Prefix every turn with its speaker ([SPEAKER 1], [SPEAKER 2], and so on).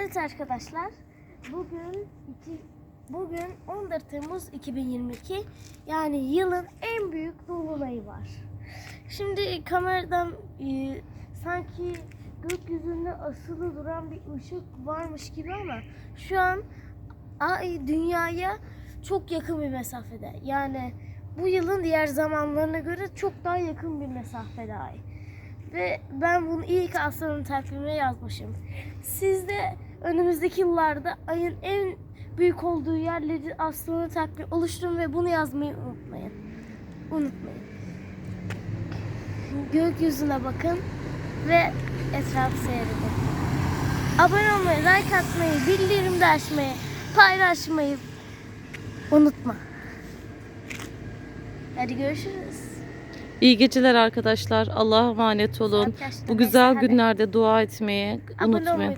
[SPEAKER 1] Evet arkadaşlar. Bugün iki, bugün 14 Temmuz 2022. Yani yılın en büyük dolunayı var. Şimdi kameradan e, sanki gökyüzünde asılı duran bir ışık varmış gibi ama şu an ay dünyaya çok yakın bir mesafede. Yani bu yılın diğer zamanlarına göre çok daha yakın bir mesafede ay. Ve ben bunu ilk aslanın takvimine yazmışım. Siz de önümüzdeki yıllarda ayın en büyük olduğu yerleri aslanın takvimi oluşturun ve bunu yazmayı unutmayın. Unutmayın. Gökyüzüne bakın ve etrafı seyredin. Abone olmayı, like atmayı, bildirimde açmayı, paylaşmayı unutma. Hadi görüşürüz.
[SPEAKER 2] İyi geceler arkadaşlar. Allah'a emanet olun. Bu güzel günlerde dua etmeyi
[SPEAKER 1] unutmayın.